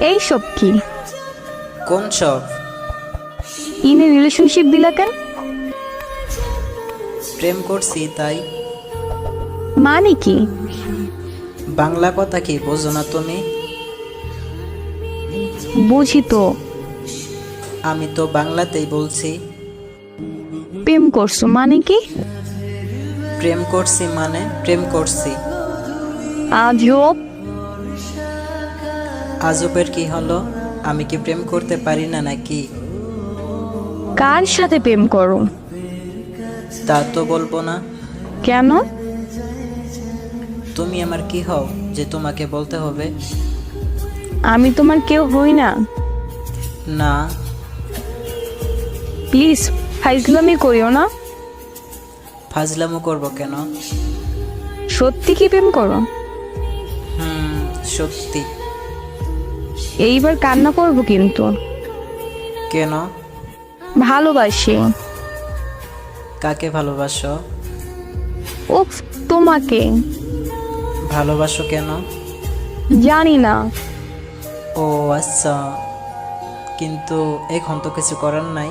এই সব কি? কোন সব? ইনে রিলেশনশিপ দিলা কেন? প্রেম করছি তাই। মানে কি? বাংলা কথা কি বোঝো না তুমি? বুঝি তো। আমি তো বাংলাতেই বলছি। প্রেম করছ মানে কি? প্রেম করছি মানে প্রেম করছি। আজব। আজবের কি হলো? আমি কি প্রেম করতে পারি না নাকি? কার সাথে প্রেম করো? তা তো বলব না। কেন? তুমি আমার কি হও যে তোমাকে বলতে হবে? আমি তোমার কেউ হই না। না। প্লিজ ফাইজলামি করিও না। ফাজলামো করব কেন? সত্যি কি প্রেম করো? হুম সত্যি। এইবার কান্না করব কিন্তু। কেন? ভালোবাসি। কাকে ভালোবাসো? উফ তোমাকে। ভালোবাসো কেন? জানি না। ও আচ্ছা কিন্তু এখন তো কিছু করার নাই।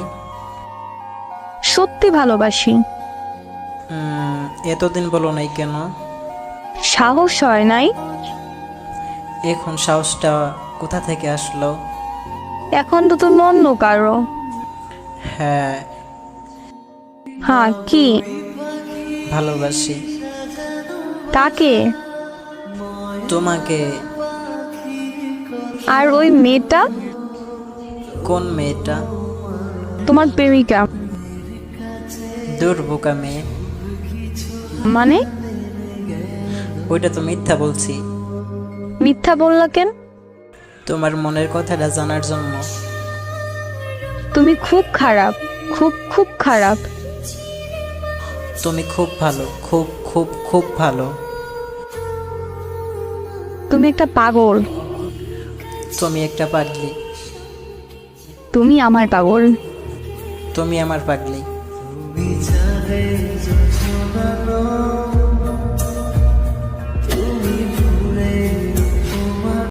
সত্যি ভালোবাসি। উম, এতদিন বলো নাই কেন? সাহস হয় নাই? এখন সাহসটা কোথা থেকে আসলো? এখন তো তুমি অন্য কারও। হ্যাঁ। হ্যাঁ কি? ভালোবাসি। কাকে? তোমাকে। আর ওই মেয়েটা? কোন মেয়েটা? তোমার প্রেমিকা। দুর্বোকা মেয়ে। মানে? ওইটা তো মিথ্যা বলছি। মিথ্যা বললা কেন? তোমার মনের কথাটা জানার জন্য। তুমি খুব খারাপ খুব খুব খারাপ। তুমি খুব ভালো খুব খুব খুব ভালো। তুমি একটা পাগল। তুমি একটা পাগলি। তুমি আমার পাগল। তুমি আমার পাগলি।